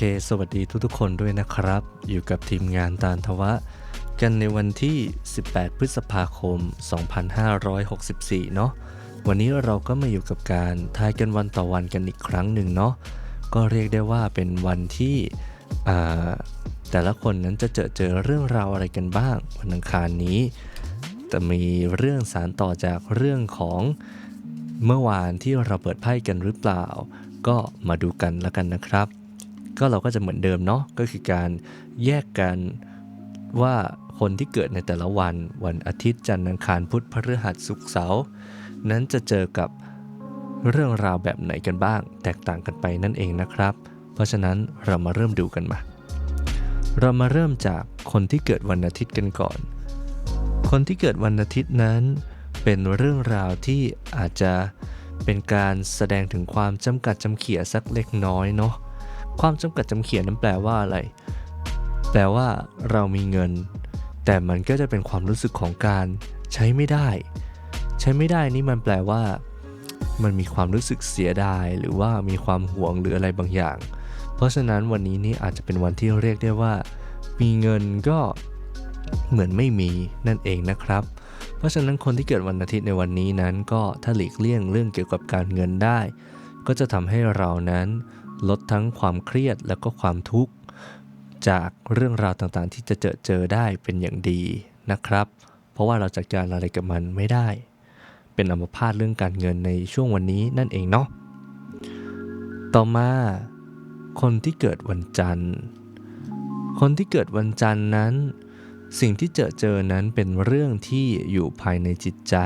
โอเคสวัสดีทุกๆคนด้วยนะครับ อยู่กับทีมงานตาลทวะ กันในวันที่ 18 พฤษภาคม 2564 เนาะวันนี้เราก็มาอยู่กับการทายกันวันต่อวันกันอีกครั้งหนึ่งเนาะก็เรียกได้ว่าเป็นวันที่แต่ละคนนั้นจะเจอเจอเรื่องราวอะไรกันบ้าง วันอังคารนี้จะมีเรื่องสารต่อจากเรื่องของเมื่อวานที่เราเปิดไพ่กันหรือเปล่า ก็มาดูกันแล้วกันนะครับ ก็เราก็จะเหมือนเดิมเนาะก็คือการแยกกันว่าคนที่เกิดในแต่ละวัน วันอาทิตย์จันทร์อังคารพุธพฤหัสศุกร์เสาร์นั้นจะเจอกับเรื่องราวแบบไหนกันบ้าง แตกต่างกันไปนั่นเองนะครับ เพราะฉะนั้นเรามาเริ่มดูกันมา เรามาเริ่มจากคนที่เกิดวันอาทิตย์กันก่อน คนที่เกิดวันอาทิตย์นั้น เป็นเรื่องราวที่อาจจะเป็นการแสดงถึงความจำกัดจำเขี่ยสักเล็กน้อยเนาะ ความจำกัดจำเขียนนั้นแปลว่าอะไร แปลว่าเรามีเงิน แต่มันก็จะเป็นความรู้สึกของการใช้ไม่ได้ ใช้ไม่ได้นี่มันแปลว่า มันมีความรู้สึกเสียดาย หรือว่ามีความหวงหรืออะไรบางอย่าง เพราะฉะนั้นวันนี้นี่อาจจะเป็นวันที่เรียกได้ว่า มีเงินก็เหมือนไม่มีนั่นเองนะครับ เพราะฉะนั้นคนที่เกิดวันอาทิตย์ในวันนี้นั้นก็ถ้าหลีกเลี่ยงเรื่องเกี่ยวกับการเงินได้ ก็จะทำให้เรานั้น ลดทั้งความเครียดแล้วก็ความทุกข์ จากเรื่องราวต่างๆ ที่จะเจอเจอได้เป็นอย่างดีนะครับ เพราะว่าเราจัดการอะไรกับมันไม่ได้ เป็นอัมพาตเรื่องการเงินในช่วงวันนี้นั่นเองเนาะต่อมา คนที่เกิดวันจันทร์ คนที่เกิดวันจันทร์นั้น สิ่งที่เจอเจอนั้นเป็นเรื่องที่อยู่ภายในจิตใจ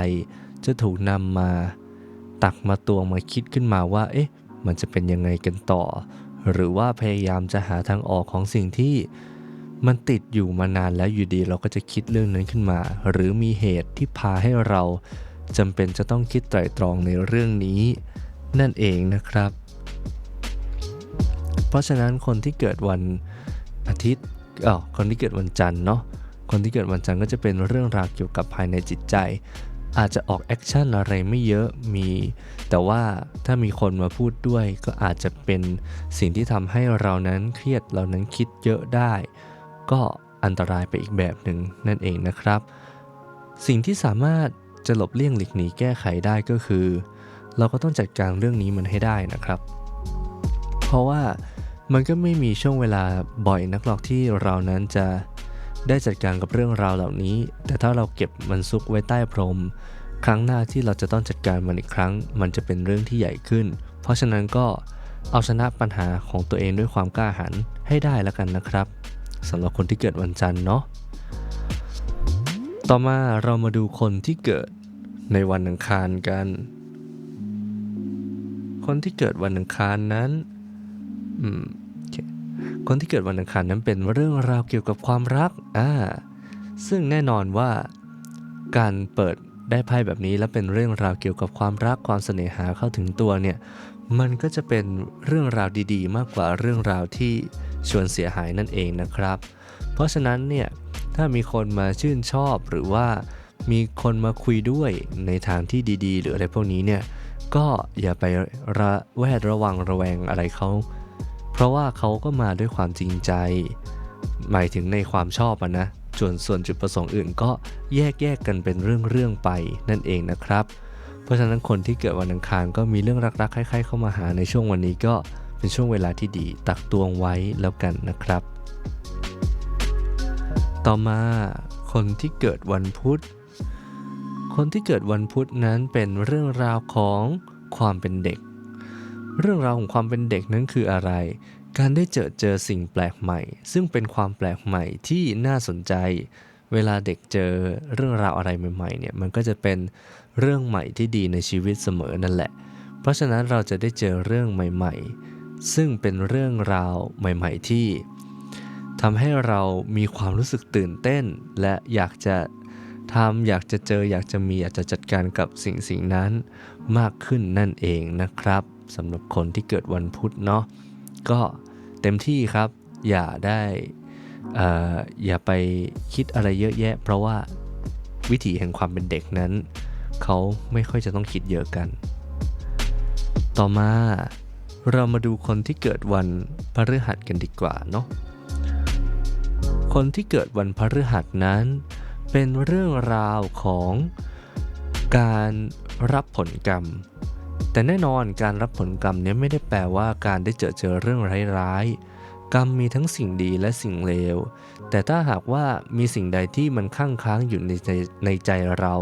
จะถูกนำมาตักมาตวงมาคิดขึ้นมาว่า เอ๊ะ มันจะเป็นยังไงกันต่อ หรือว่าพยายามจะหาทางออกของสิ่งที่มันติดอยู่มานานแล้วอยู่ดีเราก็จะคิดเรื่องนั้นขึ้นมา หรือมีเหตุที่พาให้เราจำเป็นจะต้องคิดไตร่ตรองในเรื่องนี้ นั่นเองนะครับ เพราะฉะนั้นคนที่เกิดวันอาทิตย์อ๋อคนที่เกิดวันจันทร์เนาะคนที่เกิดวันจันทร์ก็จะเป็นเรื่องราวเกี่ยวกับภายในจิตใจ อาจจะออกแอคชั่นอะไรไม่เยอะมี แต่ว่าถ้ามีคนมาพูดด้วยก็อาจจะเป็นสิ่งที่ทำให้เรานั้นเครียดเรานั้นคิดเยอะได้ ก็อันตรายไปอีกแบบหนึ่งนั่นเองนะครับ สิ่งที่สามารถจะหลบเลี่ยงหลีกหนีแก้ไขได้ก็คือ เราก็ต้องจัดการเรื่องนี้มันให้ได้นะครับ เพราะว่ามันก็ไม่มีช่วงเวลาบ่อยนักหรอกที่เรานั้นจะ ได้จัดการกับเรื่องราวเหล่านี้ แต่ถ้าเราเก็บมันซุกไว้ใต้พรม ครั้งหน้าที่เราจะต้องจัดการมันอีกครั้ง มันจะเป็นเรื่องที่ใหญ่ขึ้น เพราะฉะนั้นก็เอาชนะปัญหาของตัวเองด้วยความกล้าหาญให้ได้แล้วกันนะครับสำหรับคนที่เกิดวันจันทร์เนาะต่อมาเรามาดูคนที่เกิดในวันอังคารกัน คนที่เกิดวันอังคารนั้น อืม คนที่เกิดวันอังคารนั้นเป็นเรื่องราวเกี่ยวกับความรักอ่าซึ่งแน่นอนว่าการเปิดได้ไพ่แบบนี้แล้วเป็นเรื่องราวเกี่ยวกับความรักความเสน่หาเข้าถึงตัวเนี่ยมันก็จะเป็นเรื่องราวดีๆ มากกว่าเรื่องราวที่ชวนเสียหายนั่นเองนะครับ เพราะฉะนั้นเนี่ยถ้ามีคนมาชื่นชอบหรือว่ามีคนมาคุยด้วยในทางที่ดีๆ หรืออะไรพวกนี้เนี่ยก็อย่าไประแวดระวังระแวงอะไรเขา เพราะว่าเขาก็มาด้วยความจริงใจ หมายถึงในความชอบอะนะส่วนส่วนจุดประสงค์อื่นก็แยกแยกกันเป็นเรื่องๆไปนั่นเองนะครับ เพราะฉะนั้นคนที่เกิดวันอังคารก็มีเรื่องรักๆคล้ายๆ เข้ามาหาในช่วงวันนี้ก็เป็นช่วงเวลาที่ดีตักตวงไว้แล้วกันนะครับ ต่อมาคนที่เกิดวันพุธ คนที่เกิดวันพุธนั้นเป็นเรื่องราวของความเป็นเด็ก เรื่องราวของความเป็นเด็กนั้นคืออะไร การได้เจอเจอสิ่งแปลกใหม่ ซึ่งเป็นความแปลกใหม่ที่น่าสนใจ เวลาเด็กเจอเรื่องราวอะไรใหม่ๆเนี่ยมันก็จะเป็นเรื่องใหม่ที่ดีในชีวิตเสมอนั่นแหละ เพราะฉะนั้นเราจะได้เจอเรื่องใหม่ๆ ซึ่งเป็นเรื่องราวใหม่ ๆ ที่ทำให้เรามีความรู้สึกตื่นเต้น และอยากจะทำอยากจะเจออยากจะมีอยากจะจัดการกับสิ่งสิ่งนั้นมากขึ้นนั่นเองนะครับสำหรับคนที่เกิดวันพุธเนาะก็ เต็มที่ครับ อย่าได้เอ่ออย่าไปคิดอะไรเยอะแยะ เพราะว่าวิถีแห่งความเป็นเด็กนั้น เขาไม่ค่อยจะต้องคิดเยอะกัน ต่อมาเรามาดูคนที่เกิดวันพฤหัสกันดีกว่าเนาะคนที่เกิดวันพฤหัสนั้น เป็นเรื่องราวของการรับผลกรรม แต่แน่นอนการรับผลกรรมเนี้ไม่ได้แปลว่าการได้เจอเจอเรื่องร้ายๆ กรรมมีทั้งสิ่งดีและสิ่งเลว แต่ถ้าหากว่ามีสิ่งใดที่มันค้างค้างอยู่ในใจในใจเรา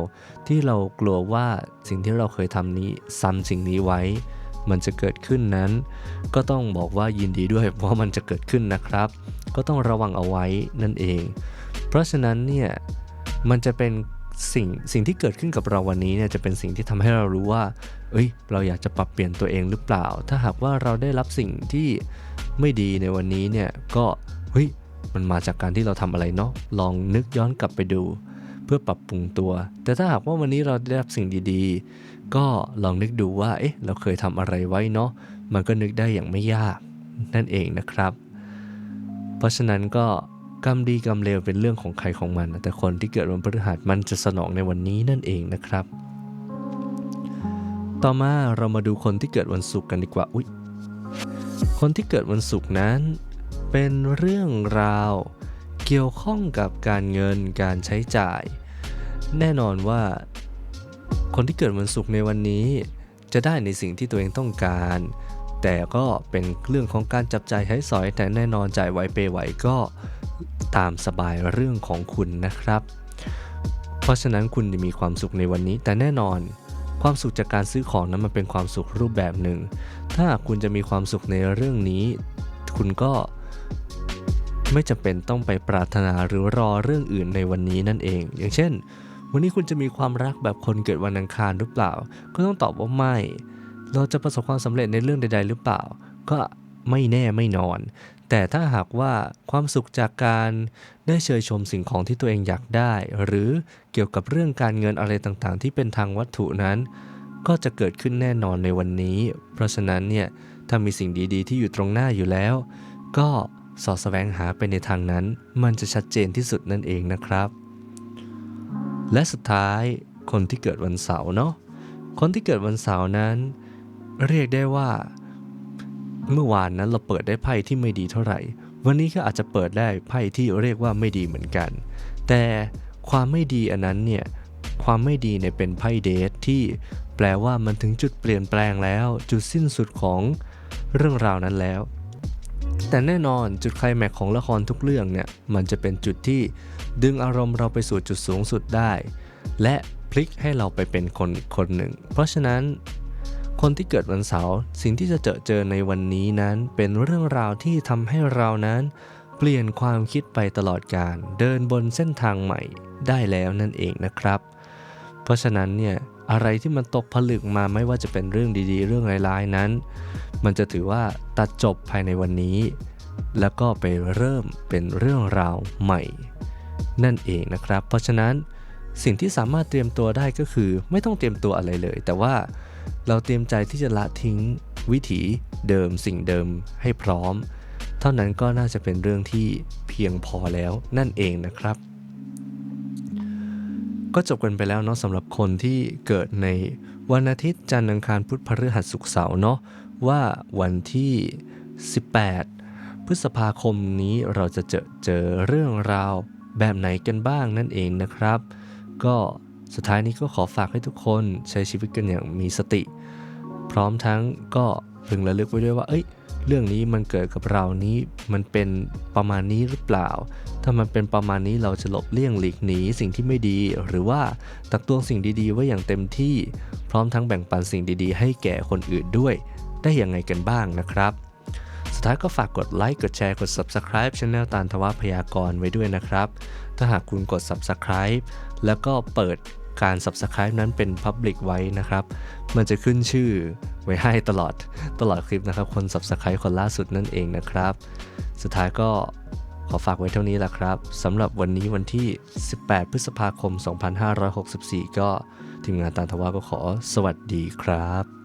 ที่เรากลัวว่าสิ่งที่เราเคยทำนี้ซ้ำสิ่งนี้ไว้ มันจะเกิดขึ้นนั้น ก็ต้องบอกว่ายินดีด้วยเพราะมันจะเกิดขึ้นนะครับ ก็ต้องระวังเอาไว้นั่นเอง เพราะฉะนั้นเนี่ยมันจะเป็น สิ่งสิ่งที่เกิดขึ้นกับเราวันนี้เนี่ยจะเป็นสิ่งที่ทำให้เรารู้ว่า เอ้ย เราอยากจะปรับเปลี่ยนตัวเองหรือเปล่า ถ้าหากว่าเราได้รับสิ่งที่ไม่ดีในวันนี้เนี่ยก็เฮ้ยมันมาจากการที่เราทำอะไรเนาะลองนึกย้อนกลับไปดู เพื่อปรับปรุงตัว แต่ถ้าหากว่าวันนี้เราได้รับสิ่งดีๆ ก็ลองนึกดูว่าเอ๊ะเราเคยทำอะไรไว้เนาะมันก็นึกได้อย่างไม่ยากนั่นเองนะครับ เพราะฉะนั้นก็ กรรมดีกรรมเลวเป็นเรื่องของใครของมัน แต่คนที่เกิดวันพฤหัสมันจะสนองในวันนี้นั่นเองนะครับ ต่อมาเรามาดูคนที่เกิดวันศุกร์กันดีกว่าอุ๊ยคนที่เกิดวันศุกร์นั้น เป็นเรื่องราวเกี่ยวข้องกับการเงินการใช้จ่าย แน่นอนว่า คนที่เกิดวันศุกร์ในวันนี้ จะได้ในสิ่งที่ตัวเองต้องการ แต่ก็เป็นเรื่องของการจับจ่ายใช้สอยแต่แน่นอนจ่ายไวเปไหวก็ ตามสบายเรื่องของคุณนะครับ เพราะฉะนั้นคุณจะมีความสุขในวันนี้ แต่แน่นอน ความสุขจากการซื้อของนั้นมันเป็นความสุขรูปแบบหนึ่ง ถ้าคุณจะมีความสุขในเรื่องนี้ คุณก็ไม่จำเป็นต้องไปปรารถนาหรือรอเรื่องอื่นในวันนี้นั่นเอง อย่างเช่น วันนี้คุณจะมีความรักแบบคนเกิดวันอังคารหรือเปล่า ก็ต้องตอบว่าไม่ เราจะประสบความสำเร็จในเรื่องใด ๆ หรือเปล่า ก็ไม่แน่ไม่นอน แต่ถ้าหากว่าความสุขจากการได้เชยชมสิ่งของที่ตัวเองอยากได้ หรือเกี่ยวกับเรื่องการเงินอะไรต่างๆ ที่เป็นทางวัตถุนั้น ก็จะเกิดขึ้นแน่นอนในวันนี้ เพราะฉะนั้นเนี่ยถ้ามีสิ่งดีๆ ที่อยู่ตรงหน้าอยู่แล้ว ก็สอดแสวงหาไปในทางนั้น มันจะชัดเจนที่สุดนั่นเองนะครับ และสุดท้ายคนที่เกิดวันเสาร์เนาะคนที่เกิดวันเสาร์นั้น เรียกได้ว่า เมื่อวานนั้นเราเปิดได้ไพ่ที่ไม่ดีเท่าไหร่ วันนี้ก็อาจจะเปิดได้ไพ่ที่เรียกว่าไม่ดีเหมือนกัน แต่ความไม่ดีอันนั้นเนี่ย ความไม่ดีเนี่ยเป็นไพ่เดทที่แปลว่ามันถึงจุดเปลี่ยนแปลงแล้ว จุดสิ้นสุดของเรื่องราวนั้นแล้ว แต่แน่นอนจุดไคลแม็กของละครทุกเรื่องเนี่ย มันจะเป็นจุดที่ดึงอารมณ์เราไปสู่จุดสูงสุดได้ และพลิกให้เราไปเป็นคนอีกคนหนึ่ง เพราะฉะนั้น คนที่เกิดวันเสาร์สิ่งที่จะเจอเจอในวันนี้นั้นเป็นเรื่องราวที่ทำให้เรานั้น เปลี่ยนความคิดไปตลอดการเดินบนเส้นทางใหม่ได้แล้วนั่นเองนะครับ เพราะฉะนั้นเนี่ยอะไรที่มันตกผลึกมาไม่ว่าจะเป็นเรื่องดีๆ เรื่องร้ายๆนั้น มันจะถือว่าตัดจบภายในวันนี้ แล้วก็ไปเริ่มเป็นเรื่องราวใหม่ นั่นเองนะครับ เพราะฉะนั้นสิ่งที่สามารถเตรียมตัวได้ก็คือ ไม่ต้องเตรียมตัวอะไรเลย แต่ว่า เราเตรียมใจที่จะละทิ้งวิถีเดิมสิ่งเดิมให้พร้อม เท่านั้นก็น่าจะเป็นเรื่องที่เพียงพอแล้วนั่นเองนะครับ ก็จบกันไปแล้วเนาะสำหรับคนที่เกิดในวันอาทิตย์จันทร์อังคารพุธพฤหัสศุกร์เสาร์เนาะว่าวันที่ 18 พฤษภาคมนี้เราจะเจอเจอเรื่องราวแบบไหนกันบ้างนั่นเองนะครับ ก็ สุดท้ายนี้ก็ขอฝากให้ทุกคนใช้ชีวิตกันอย่างมีสติ พร้อมทั้งก็พึงระลึกไว้ด้วยว่า เอ้ย เรื่องนี้มันเกิดกับเรานี้ มันเป็นประมาณนี้หรือเปล่า ถ้ามันเป็นประมาณนี้เราจะหลบเลี่ยงหลีกหนีสิ่งที่ไม่ดี หรือว่าตักตวงสิ่งดีๆ ไว้อย่างเต็มที่ พร้อมทั้งแบ่งปันสิ่งดีๆ ให้แก่คนอื่นด้วย ได้อย่างไงกันบ้างนะครับ สุดท้ายก็ฝากกดไลค์ กดแชร์ กด Subscribe Channel ตานทวพยากรไว้ด้วยนะครับ ถ้าหากคุณกด Subscribe แล้วก็เปิด การ Subscribe นั้นเป็น Public ไว้นะครับ มันจะขึ้นชื่อไว้ให้ตลอดตลอดคลิปนะครับ คน Subscribe คนล่าสุดนั่นเองนะครับ สุดท้ายก็ขอฝากไว้เท่านี้แหละครับสำหรับวันนี้วันที่ 18 พฤษภาคม 2564 ก็ทีมงานตานทว่าก็ขอสวัสดีครับ